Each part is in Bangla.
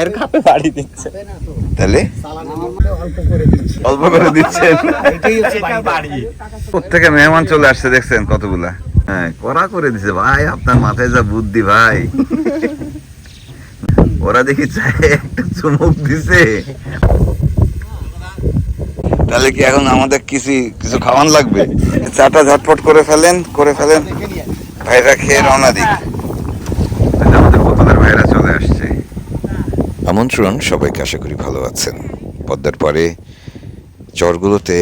পায়ের কাপে বাড়ি দিচ্ছে। তাহলে? অল্প করে দিচ্ছেন। প্রত্যেকে মেহমান চলে আসছে, দেখছেন কতগুলা? হ্যাঁ করা করে দিছে। ভাই, আপনার মাথায় যা বুদ্ধি, ভাই। ওরা দেখি চায়ে একটা চুমুক দিছে। তাহলে কি এখন আমাদের কিছু কিছু খাওয়ান লাগবে? চাটা ঝটপট করে ফেলেন করে ফেলেন। ভাইরা খেয়ে রওনা দিক আমাদের বোতলের ভাইরা চলে আসছে আমন্ত্রণ সবাইকে আশা করি ভালো আছেন। পদ্মার পরে চরগুলোতে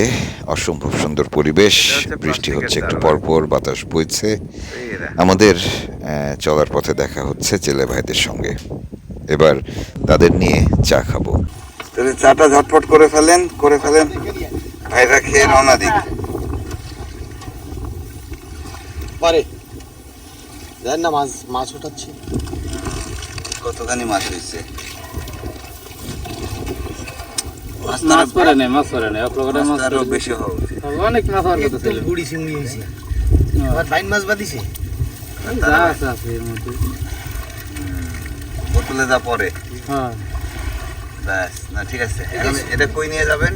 অসম্ভব সুন্দর পরিবেশ বৃষ্টি হচ্ছে একটু পরপর বাতাস বইছে। আমাদের আহ, চলার পথে দেখা হচ্ছে জেলে ভাইদের সঙ্গে। এবার তাদের নিয়ে চা খাব। চাটা ঝটপট করে ফেলেন করে ফেলেন। ভাইরা খেয়ে রওনা দিক। পারে। জানেন না মাছ মাছ উঠাচ্ছি কতখানি মাছ হয়েছে? মাছ নেই মাছ নেই। আরও বেশি হওয়া উচিত। অনেক মাছ হওয়ার কথা ছিল। বুড়ি চিংড়ি হয়েছে। আবার বাইন মাছ বাদিছে যা আছে আছে এর মধ্যে। বোতলে যা পরে হ্যাঁ। ব্যাস না ঠিক আছে। এখন এটা কই নিয়ে যাবেন?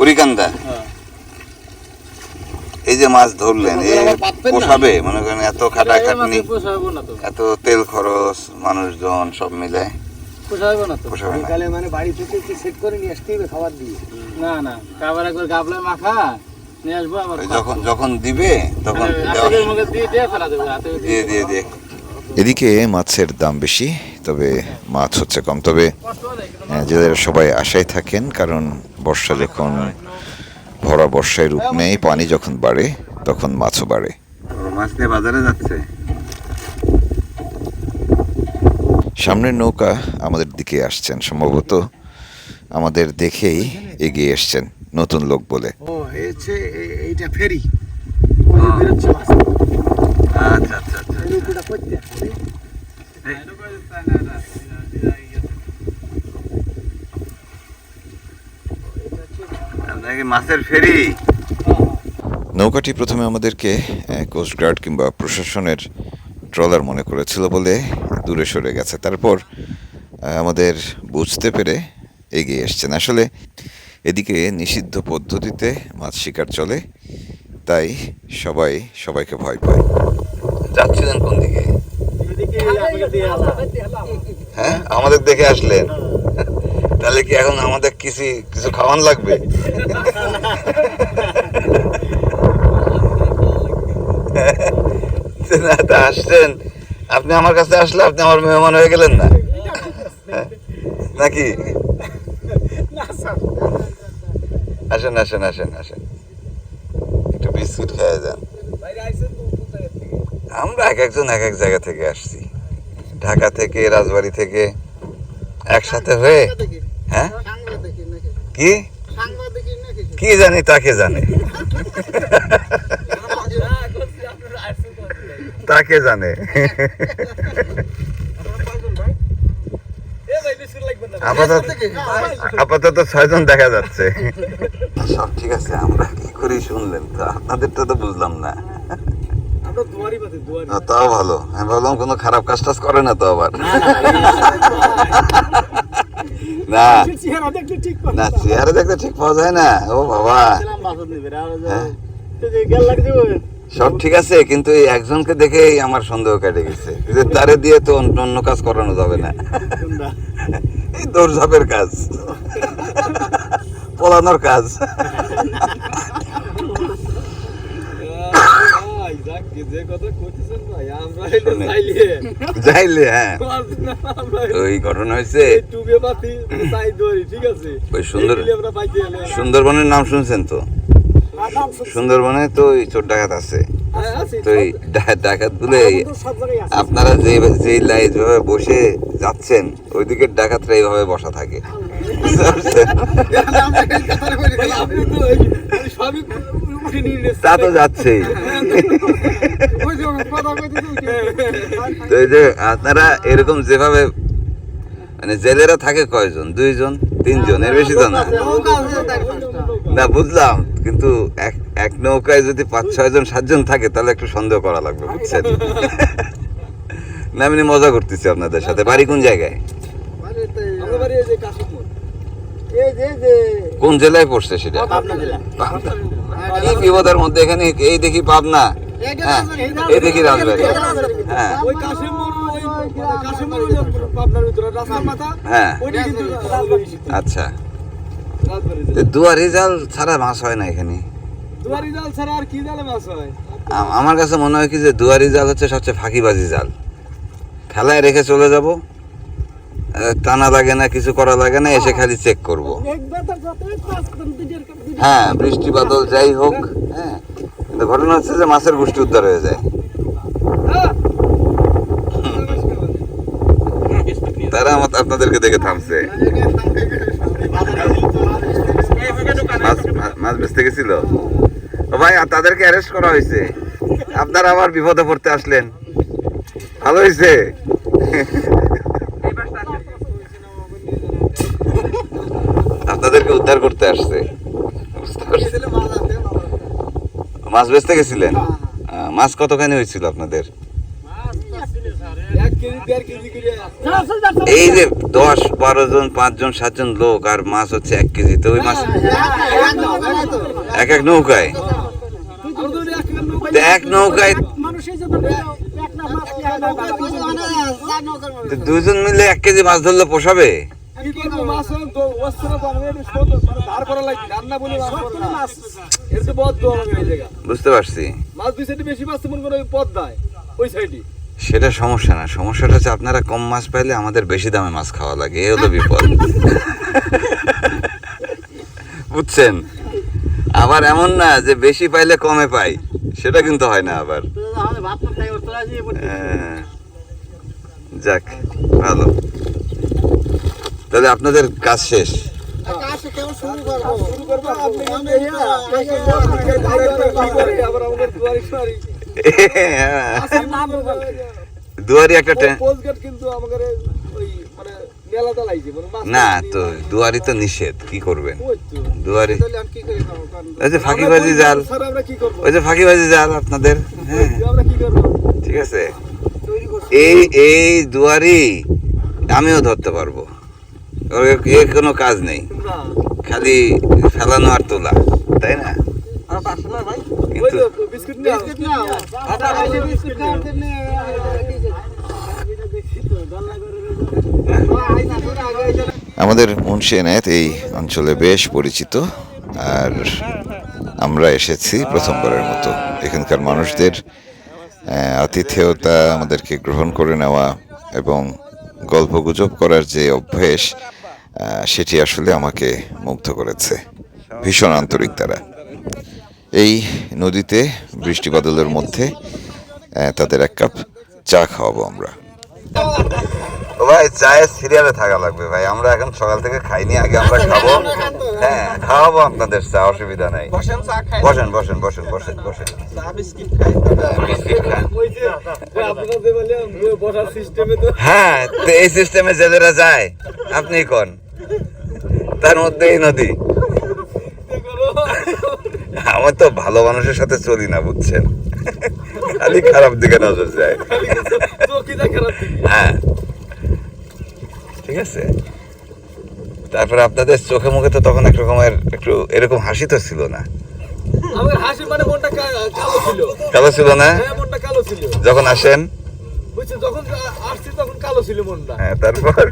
উরিকান্দা হ্যাঁ। এই যে মাছ ধরলেন এ পোষাবে? মনে করেন এত খাটা এই খাটনি পোষাবো না এত তেল খরচ মানুষজন সব মিলে। পোষাবো না তো? পোষাবে না। বিকালে মানে বাড়ি থেকে একটু সেট করে নিয়ে আসতে হবে খাবার দিয়ে। না না আবার একবার গাবলায় মাখা নিয়ে আসব আবার ওই যখন যখন দিবে তখন মুখে দিয়ে দিয়ে ফেলা দেবো হাতে দিয়ে দিয়ে দিয়ে। এদিকে মাছের দাম বেশি তবে মাছ হচ্ছে কম। তবে জেলেরা সবাই আশায় থাকেন কারণ বর্ষা যখন ভরা বর্ষায় রূপ নেই পানি যখন বাড়ে তখন মাছও বাড়ে। মাছ নিয়ে বাজারে যাচ্ছে। সামনের নৌকা আমাদের দিকে আসছেন সম্ভবত আমাদের দেখেই এগিয়ে এসছেন নতুন লোক বলে। এইটা ফেরি। আচ্ছা আচ্ছা আচ্ছা মাছের ফেরি? নৌকাটি প্রথমে আমাদেরকে কোস্টগার্ড কিংবা প্রশাসনের ট্রলার মনে করেছিল বলে দূরে সরে গেছে। তারপর আমাদের বুঝতে পেরে এগিয়ে এসছেন। আসলে এদিকে নিষিদ্ধ পদ্ধতিতে মাছ শিকার চলে, তাই সবাই সবাইকে ভয় পায়। যাচ্ছিলেন কোন দিকে? হ্যাঁ আমাদের দেখে আসলেন। তাহলে কি এখন আমাদের কিছু কিছু খাওয়ান লাগবে? না, তা আসছেন আপনি আমার কাছে আসলে আপনি আমার মেহমান হয়ে গেলেন না? নাকি? আসেন আসেন আসেন আসেন। একটু বিস্কুট খেয়ে যান। আমরা এক একজন এক এক জায়গা থেকে আসছি। ঢাকা থেকে রাজবাড়ি থেকে একসাথে হয়ে? হ্যাঁ? কি? কি জানি তাকে জানে। তাকে জানে আপাতত আপাতত ছয়জন দেখা যাচ্ছে সব ঠিক আছে আমরা কি করি শুনলেন তো আপনাদেরটা তো বুঝলাম না তাও ভালো আমি ভাবলাম কোনো খারাপ কাজ টাজ করে না তো আবার না চেহারা দেখলে ঠিক না চেহারা দেখতে ঠিক পাওয়া যায় না ও বাবা হ্যাঁ? সব ঠিক আছে কিন্তু এই একজনকে দেখেই আমার সন্দেহ কেটে গেছে। যে তারে দিয়ে তো অন্য কাজ করানো যাবে না। এই দৌড়ঝাপের কাজ। পলানোর কাজ। যাইলে হ্যাঁ। ওই ঘটনা হয়েছে। ওই সুন্দর সুন্দরবনের নাম শুনছেন তো? সুন্দরবনে তো ওই চোর ডাকাত আছে তো এই ডাকাতগুলো আপনারা যে যে লাইন যেভাবে বসে যাচ্ছেন, ওইদিকে ডাকাতরা এইভাবে বসা থাকে তো। তা যাচ্ছেই তো এই যে আপনারা এরকম যেভাবে মানে জেলেরা থাকে কয়জন? দুইজন, তিনজন, এর বেশি তো না। বুঝলাম, কিন্তু এক নৌকায় যদি পাঁচ ছয় জন সাতজন থাকে, তাহলে একটু সন্দেহ করা লাগবে, বুঝছেন? না, আমি মজা করতেছি আপনাদের সাথে। বাড়ি কোন জায়গায়? কোন জেলায় পড়ছে সেটা। এই বিপদের মধ্যে এখানে, এই দেখি পাবনা। হ্যাঁ এই দেখি রাজবাড়ি। হ্যাঁ। হ্যাঁ। আচ্ছা। ছাড়া মাছ হয় না এখানে? আমার কাছে মনে হয় কি যে দুয়ারি জাল হচ্ছে সবচেয়ে ফাঁকিবাজি জাল। ফেলায় রেখে চলে যাব টানা লাগে না, কিছু করা লাগে না, এসে খালি চেক করব। হ্যাঁ বৃষ্টি বাদল যাই হোক হ্যাঁ। ঘটনা হচ্ছে যে মাছের গোষ্ঠী উদ্ধার হয়ে যায়। তারা আমার আপনাদেরকে দেখে থামছে। মাছ বেচতে গেছিল? ভাই তাদেরকে অ্যারেস্ট করা হয়েছে। আপনারা আবার বিপদে পড়তে আসলেন। ভালো হয়েছে। আপনাদেরকে উদ্ধার করতে আসছে। মাছ বেচতে গেছিলেন? মাছ কতখানি হয়েছিল আপনাদের এক কেজি দেড় কেজি করে এই যে দশ বারো জন পাঁচজন সাতজন লোক আর মাছ হচ্ছে এক কেজি, তো ওই মাছ এক এক নৌকায়? এক নৌকায় দুজন মিলে এক কেজি মাছ ধরলে পোষাবে? বুঝতে পারছি। মাছ দুই সাইডে বেশি মাছ মনে করো দেয় ওই সাইডে। সেটা সমস্যা না। সমস্যাটা হচ্ছে আপনারা কম মাছ পাইলে আমাদের বেশি দামে মাছ খাওয়া লাগে। এই হলো বিপদ। বুঝছেন? আবার এমন না যে বেশি পাইলে কমে পাই। সেটা কিন্তু হয় না আবার। হ্যাঁ। যাক, ভালো। তাহলে আপনাদের কাজ শেষ। আমাদের দুয়ারি একটা মানে মানে না তো দুয়ারি তো নিষেধ কি করবেন? দুয়ারি ওই যে ফাঁকিবাজি জাল। স্যার আমরা কি করব? ওই যে ফাঁকিবাজি জাল আপনাদের হ্যাঁ। আমরা কি করব? ঠিক আছে। এই এই দুয়ারি আমিও ধরতে পারব। এ কোনো কাজ নেই। খালি ফেলানো আর তোলা তাই না? ওই কিন্তু আমাদের মুন্সি এনায়েত এই অঞ্চলে বেশ পরিচিত আর আমরা এসেছি প্রথমবারের মতো। এখানকার মানুষদের আহ, আতিথেয়তা আমাদেরকে গ্রহণ করে নেওয়া এবং গল্পগুজব করার যে অভ্যেস আহ, সেটি আসলে আমাকে মুগ্ধ করেছে। ভীষণ আন্তরিক তারা। এই নদীতে বৃষ্টি বাদলের মধ্যে তাদের এক কাপ চা খাওয়াবো আমরা। ও ভাই চায়ের সিরিয়ালে থাকা লাগবে ভাই আমরা এখন সকাল থেকে খাইনি আগে আমরা খাব। হ্যাঁ খাওয়াবো আপনাদের চা অসুবিধা নাই। বসেন বসেন বসেন বসেন বসেন হ্যাঁ তো এই সিস্টেমে জেলেরা যায়। আপনি কোন? তার মধ্যে এই নদী। আমার তো ভালো মানুষের সাথে চলি না বুঝছেন? খালি খারাপ দিকে নজর যায়। হ্যাঁ। ঠিক আছে? তারপরে আপনাদের চোখে মুখে তো তখন এক রকমের একটু এরকম হাসি তো ছিল না। মানে কালো ছিল। না? হ্যাঁ যখন আসেন? হ্যাঁ তারপর?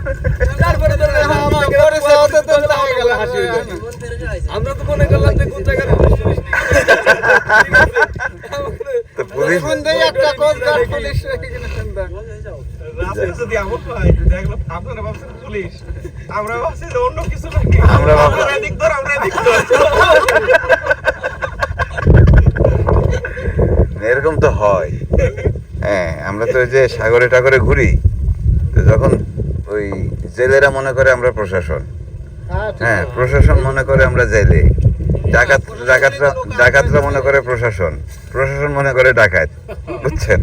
হয়ে। আমরা তো মনে করলাম যে কোন জায়গায় আমরা ভাবছি যে অন্য কিছু নাকি আমরা এদিক ধর আমরা এদিক ধর। এরকম তো হয়। হ্যাঁ আমরা তো ওই যে সাগরে টাগরে ঘুরি তো যখন ওই জেলেরা মনে করে আমরা প্রশাসন। হ্যাঁ প্রশাসন মনে করে আমরা জেলে। ডাকাত ডাকাতরা ডাকাতরা মনে করে প্রশাসন প্রশাসন মনে করে ডাকাত বুঝছেন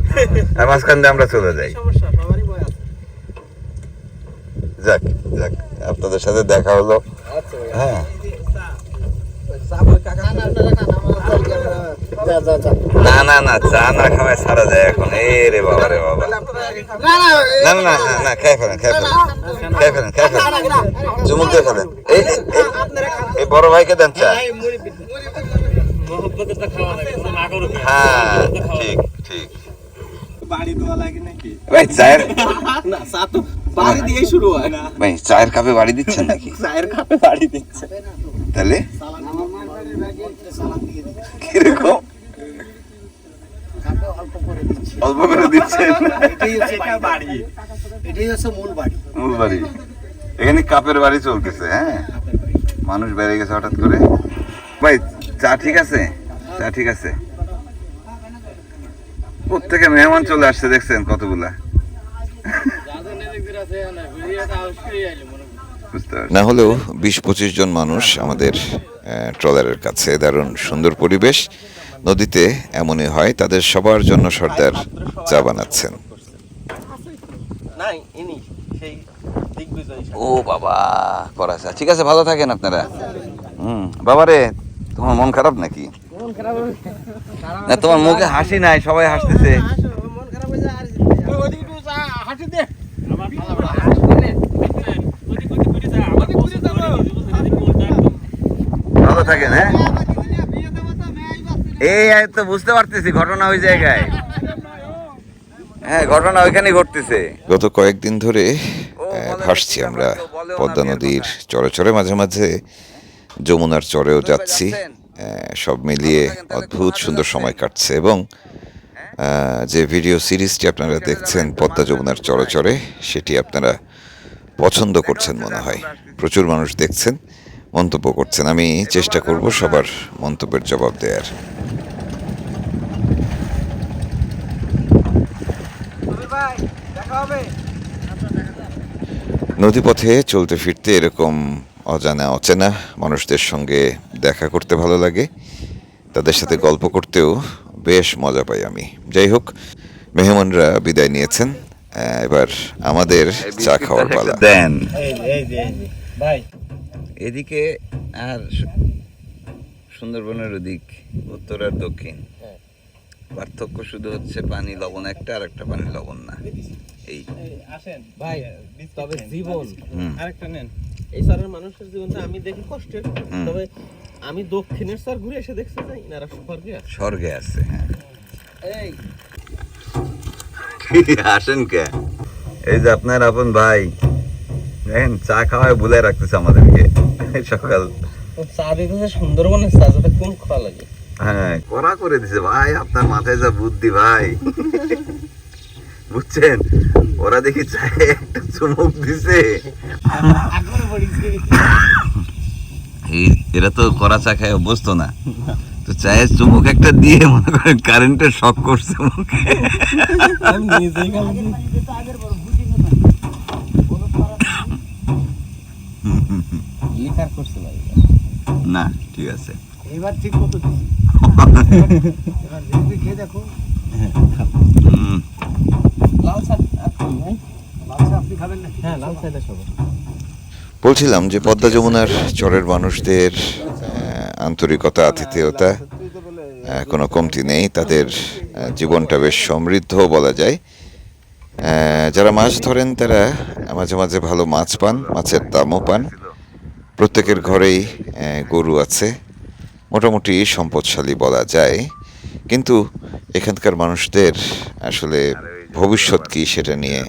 আর মাঝখান দিয়ে আমরা চলে যাই যাক যাক আপনাদের সাথে দেখা হলো হ্যাঁ না না না চা না খাওয়ায় সারা যায় এখন এ রে বাবা রে বাবা না না না না না খেয়ে ফেলেন খেয়ে ফেলেন খেয়ে ফেলেন খেয়ে ফেলেন চুমুক দিয়ে ফেলেন এই বড় ভাইকে দেন চা হ্যাঁ ঠিক ঠিক। ভাই চায়ের বাড়ি দিয়ে শুরু হয় ভাই চায়ের কাপে বাড়ি দিচ্ছেন নাকি? চায়ের কাপে বাড়ি দিচ্ছে। তাহলে? কীরকম? অল্প করে দিচ্ছেন। মূল বাড়ি। এখানে কাপের বাড়ি চলতেছে হ্যাঁ? মানুষ বেড়ে গেছে হঠাৎ করে। ভাই চা ঠিক আছে? চা ঠিক আছে। প্রত্যেকে মেহমান চলে আসছে দেখছেন কতগুলা। না হলেও বিশ পঁচিশ জন মানুষ আমাদের ট্রলারের কাছে। দারুণ সুন্দর পরিবেশ। নদীতে এমনই হয় তাদের সবার জন্য সর্দার চা বানাচ্ছেন। ও বাবা করা ঠিক আছে ভালো থাকেন আপনারা। হুম বাবা রে তোমার মন খারাপ নাকি? না তোমার মুখে হাসি নাই সবাই হাসতেছে। ভালো থাকেন হ্যাঁ? এই তো বুঝতে পারতেছি ঘটনা ওই জায়গায়। হ্যাঁ ঘটনা ওইখানে ঘটতেছে। গত কয়েকদিন ধরে ভাসছি আমরা পদ্মা নদীর চরে চরে মাঝে মাঝে যমুনার চরেও যাচ্ছি। সব মিলিয়ে অদ্ভুত সুন্দর সময় কাটছে এবং যে ভিডিও সিরিজটি আপনারা দেখছেন পদ্মা যমুনার চরে চরে সেটি আপনারা পছন্দ করছেন মনে হয়। প্রচুর মানুষ দেখছেন মন্তব্য করছেন। আমি চেষ্টা করব সবার মন্তব্যের জবাব দেওয়ার নদীপথে চলতে ফিরতে এরকম অজানা অচেনা মানুষদের সঙ্গে দেখা করতে ভালো লাগে। তাদের সাথে গল্প করতেও বেশ মজা পাই আমি। যাই হোক মেহমানরা বিদায় নিয়েছেন। এবার আমাদের চা খাওয়ার পালা। দেন। এদিকে আর সুন্দরবনের ওদিক উত্তর আর দক্ষিণ। পার্থক্য শুধু হচ্ছে পানি লবণ একটা আর একটা পানি লবণ না। এই। আসেন ভাই তবে জীবন। আরেকটা নেন। এই স্যারের মানুষের জীবনটা আমি দেখি কষ্টের। তবে আমি দক্ষিণের স্যার ঘুরে এসে দেখছি না ইনারা স্বর্গে আছে। স্বর্গে আছে হ্যাঁ। এই। আসেন কে? এই যে আপনার আপন ভাই। দেখেন চা খাওয়ায় ভুলে রাখতেছে আমাদেরকে। সকাল। চা দিতেছে সুন্দরবনের চা যাতে কোন খাওয়া লাগে। হ্যাঁ। করা করে দিছে ভাই আপনার মাথায় যা বুদ্ধি ভাই। বুঝছেন? ওরা দেখি চায়ে একটা চুমুক দিছে। এই- এরা তো করা চা খায় অভ্যস্ত না। তো চায়ের চুমুক একটা দিয়ে মনে করেন কারেন্টের শক করছে মুখে। না ঠিক আছে। এবার ঠিক মতো দিছি। এবার দেখবি খেয়ে দেখো। লাল চা লাল চা আপনি খাবেন নাকি? হ্যাঁ লাল বলছিলাম যে পদ্মা যমুনার চরের মানুষদের আন্তরিকতা আতিথেয়তা কোনো কমতি নেই। তাদের জীবনটা বেশ সমৃদ্ধ বলা যায়। যারা মাছ ধরেন তারা মাঝে মাঝে ভালো মাছ পান মাছের দামও পান। প্রত্যেকের ঘরেই গরু আছে। মোটামুটি সম্পদশালী বলা যায়। কিন্তু এখানকার মানুষদের আসলে ভবিষ্যৎ কি সেটা নিয়ে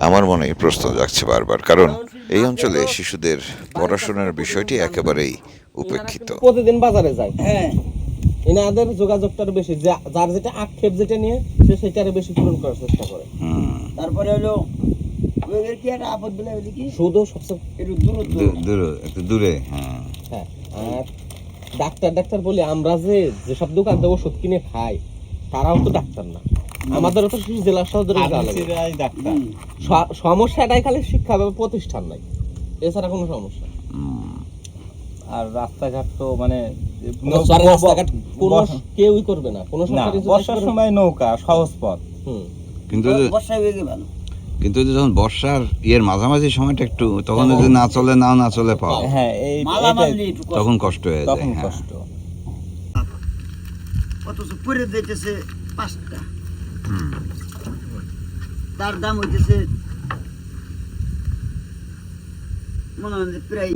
আমার মনে প্রশ্ন জাগছে বারবার। কারণ এই অঞ্চলে শিশুদের পড়াশোনার বিষয়টি একেবারেই উপেক্ষিত। প্রতিদিন বাজারে যায়। হ্যাঁ এনাদের যোগাযোগটার বেশি। যা- যার যেটা আক্ষেপ যেটা নিয়ে সে সেটারে বেশি পূরণ করার চেষ্টা করে। হুম, তারপরে হলো ওদের কি একটা আপদ বলে হলো কি? শুধু সবচেয়ে একটু দূরে একটু দূরে হ্যাঁ। হ্যাঁ আর ডাক্তার ডাক্তার বলি আমরা যে যেসব দোকান থেকে ওষুধ কিনে খাই তারাও তো ডাক্তার না। আমাদেরও তো জেলা সমস্যাটাই খালি শিক্ষা প্রতিষ্ঠান নাই। এছাড়া কোনো সমস্যা হুম, আর রাস্তাঘাট তো মানে কোনো কেউই করবে না। কোনো বর্ষার সময় নৌকা সহজ পথ। কিন্তু বর্ষায় ভালো। কিন্তু যখন বর্ষার ইয়ের মাঝামাঝি সময়টা একটু তখন যদি না চলে নাও না চলে পাও হ্যাঁ এই। তখন কষ্ট হয়ে যায় তখন হ্যাঁ। কষ্ট। অথচ পরে দিতেছে পাঁচটা। তার দাম হইতেছে মনে হয় প্রায়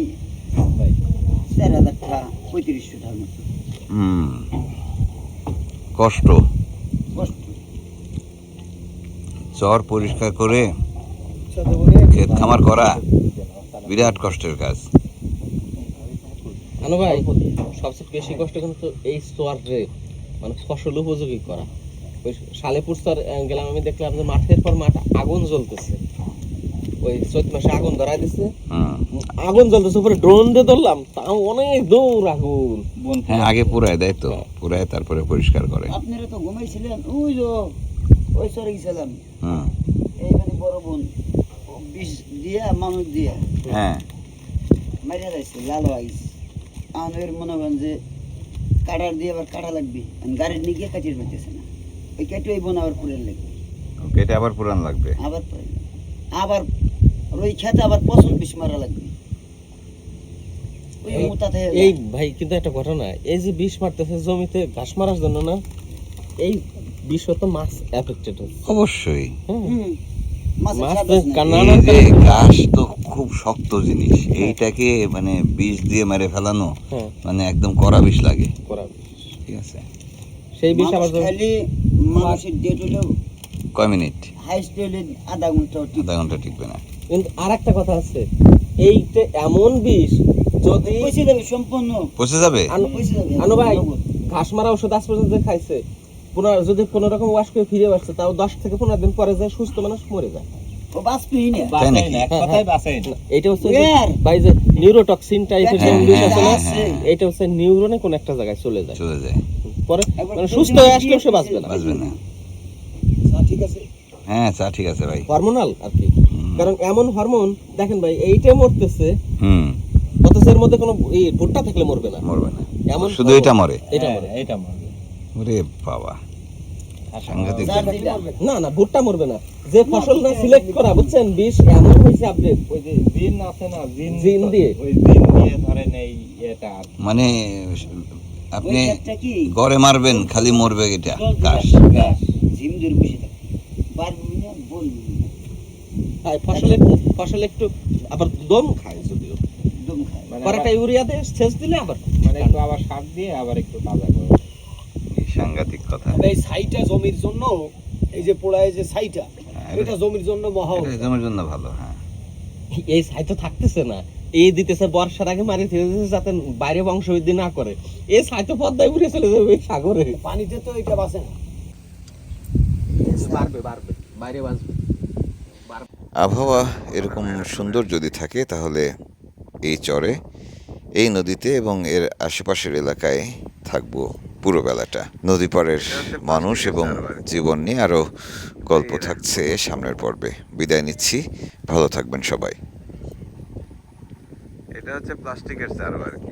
চার হাজার টাকা পঁয়ত্রিশশো টাকার মতো। কষ্ট। চর পরিষ্কার করে ক্ষেত খামার করা বিরাট কষ্টের কাজ। আনো ভাই সবচেয়ে বেশি কষ্ট কিন্তু এই সোয়ার রে মানে ফসল উপযোগী করা। ওই সালেপুর স্তর গেলাম আমি দেখলাম যে মাঠের পর মাঠ আগুন জ্বলতেছে। ওই চৈত মাসে আগুন ধরাই দিছে। আগুন জ্বলতেছে উপরে ড্রোন দিয়ে ধরলাম তাও অনেক দৌড় আগুন। হ্যাঁ আগে পুরায় দেয় তো পুরায় তারপরে পরিষ্কার করে। আপনারা তো ঘুমাইছিলেন ওই যে ওই সরে গেছিলাম এইখানে বড় বোন বিষ দিয়া মানুষ দিয়া। হ্যাঁ। মারিয়া যাইছে লাল আইস আমাদের মনে করেন যে কাটার দিয়ে আবার কাটা লাগবে। গাড়ির নিয়ে গিয়ে কাটিয়ে পাইতেছে না। ওই কেটে ওই বোন আবার লাগবে। কেটে আবার পুরান লাগবে? আবার পুরে আবার ওই খেতে আবার পছন্দ বিষ মারা লাগবে। ওই এই- এই ভাই কিন্তু একটা ঘটনা। এই যে বিষ মারতেছে জমিতে ঘাস মারার জন্য না? এই মাছ এফেক্টেড হচ্ছে। অবশ্যই। এই যে ঘাস তো খুব শক্ত জিনিস। এইটাকে মানে বিষ দিয়ে মেরে ফেলানো মানে একদম কড়া বিষ লাগে। ঠিক আছে। সেই বিষ আবার খালি মানুষের ডেট হলেও কয় মিনিট? হাইস্ট হলে আধা ঘণ্টা আধা ঘণ্টা টিকবে না। কিন্তু আর একটা কথা আছে এইটা এমন বিষ যদি সম্পূর্ণ। পচে যাবে? আনো ভাই ঘাস মারা ওষুধ আজ পর্যন্ত খাইছে পুনর যদি কোনো রকম ওয়াশ করে ফিরে আসছে তাও দশ থেকে পনেরো দিন পরে যায় সুস্থ মানুষ মরে যায়। ও বাঁচবেই না। তাই নাকি? এটা হচ্ছে ভাই যে নিউরোটক্সিন টাইপের যে হ্যাঁ, হ্যাঁ, আছে না হ্যাঁ, এটা হচ্ছে নিউরনে কোন একটা জায়গায় চলে যায়। চলে যায়। পরে মানে সুস্থ হয়ে আসলেও সে বাঁচবে না। বাঁচবে না। ঠিক আছে। হ্যাঁ চা ঠিক আছে ভাই। হরমোনাল আর কি। কারণ এমন হরমোন দেখেন ভাই এইটা মরতেছে হুম। অথচ এর মধ্যে কোনো ভুট্টা থাকলে মরবে না। মরবে না। এমন শুধু এটা মরে। এটা মরে। এটা মরবে ওরে বাবা। না না ভুট্টা মরবে না। যে ফসল না সিলেক্ট করা বুঝছেন? বিষ এমন হয়েছে আপডেট ওই যে জিন আছে না জিন জিন দিয়ে। ওই জিন দিয়ে ধরেন এই এটা মানে আপনি গড়ে মারবেন খালি মরবে এটা ঘাস। বসে থাকে। আর ফসলে ফসল একটু আবার দম খায় যদিও। দম খায়। মানে একটা ইউরিয়া দিয়ে সেচ দিলে আবার মানে একটু আবার সার দিয়ে আবার একটু তাজা করে। সাংঘাতিক কথা। এই ছাইটা জমির জন্য এই যে পোড়ায় যে ছাইটা এটা জমির জন্য মহা এটা জমির জন্য ভালো হ্যাঁ। এই সাইড থাকতেছে না। এই দিতেছে বর্ষার আগে মারি ফেলে দিতেছে যাতে বাইরে বংশবৃদ্ধি না করে। এই তো পদ্মায় উড়ে চলে যাবে সাগরে। পানিতে তো এটা বাঁচে না। বাড়বে বাড়বে বাইরে বাঁচবে। আবহাওয়া এরকম সুন্দর যদি থাকে তাহলে এই চরে এই নদীতে এবং এর আশেপাশের এলাকায় থাকব। পুরো বেলাটা নদী পাড়ের মানুষ এবং জীবন নিয়ে আরও গল্প থাকছে সামনের পর্বে। বিদায় নিচ্ছি। ভালো থাকবেন সবাই। এটা হচ্ছে প্লাস্টিকের কি